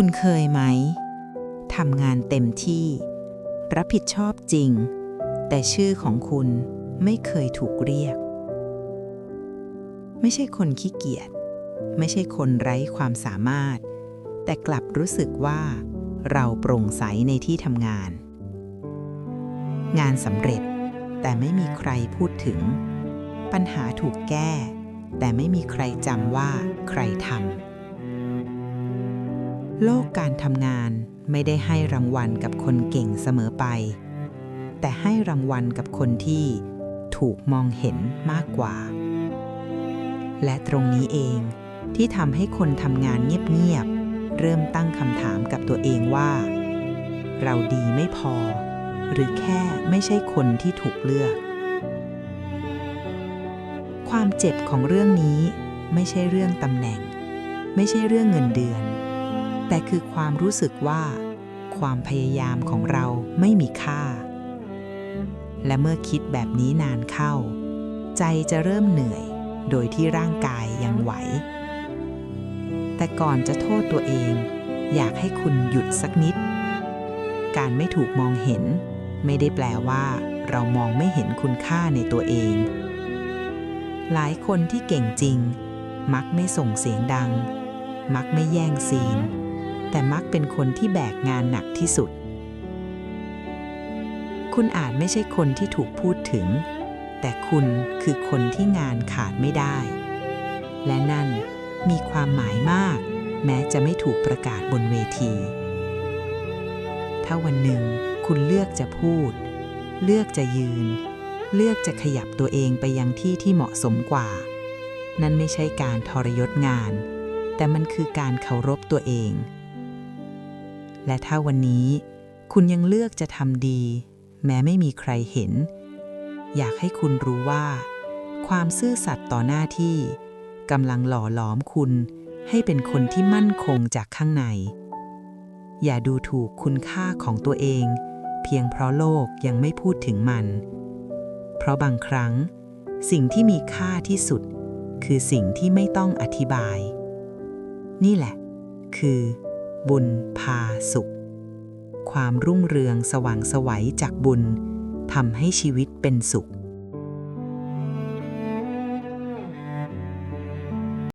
คุณเคยไหมทำงานเต็มที่ รับผิดชอบจริง แต่ชื่อของคุณไม่เคยถูกเรียก ไม่ใช่คนขี้เกียจไม่ใช่คนไร้ความสามารถ แต่กลับรู้สึกว่า เราโปร่งใสในที่ทำงาน งานสำเร็จแต่ไม่มีใครพูดถึง ปัญหาถูกแก้ แต่ไม่มีใครจำว่าใครทำ โลกการทำงานไม่ได้ให้รางวัลกับคนเก่งเสมอไป แต่ให้รางวัลกับคนที่ถูกมองเห็นมากกว่า และตรงนี้เองที่ทำให้คนทำงานเงียบๆเริ่มตั้งคำถามกับตัวเองว่า เราดีไม่พอ หรือแค่ไม่ใช่คนที่ถูกเลือก ความเจ็บของเรื่องนี้ไม่ใช่เรื่องตำแหน่ง ไม่ใช่เรื่องเงินเดือน แต่คือความรู้สึกว่า ความพยายามของเราไม่มีค่า และเมื่อคิดแบบนี้นานเข้า ใจจะเริ่มเหนื่อย โดยที่ร่างกายยังไหว แต่ก่อนจะโทษตัวเอง อยากให้คุณหยุดสักนิด การไม่ถูกมองเห็น ไม่ได้แปลว่า เรามองไม่เห็นคุณค่าในตัวเอง หลายคนที่เก่งจริง มักไม่ส่งเสียงดังมักไม่แย่งซีน แต่มักเป็นคนที่แบกงานหนักที่สุด คุณอาจไม่ใช่คนที่ถูกพูดถึง แต่คุณคือคนที่งานขาดไม่ได้ และนั่นมีความหมายมาก แม้จะไม่ถูกประกาศบนเวที ถ้าวันหนึ่งคุณเลือกจะพูด เลือกจะยืน เลือกจะขยับตัวเองไปยังที่ที่เหมาะสมกว่า นั่นไม่ใช่การทรยศงาน แต่มันคือการเคารพตัวเอง และถ้าวันนี้คุณยังเลือกจะทำดี แม้ไม่มีใครเห็น อยากให้คุณรู้ว่า ความซื่อสัตย์ต่อหน้าที่กำลังหล่อหลอมคุณให้เป็นคนที่มั่นคงจากข้างใน อย่าดูถูกคุณค่าของตัวเอง เพียงเพราะโลกยังไม่พูดถึงมัน เพราะบางครั้ง สิ่งที่มีค่าที่สุด คือสิ่งที่ไม่ต้องอธิบาย นี่แหละ คือ บุญพาสุข ความรุ่งเรืองสว่างสวัยจากบุญทำให้ชีวิตเป็นสุข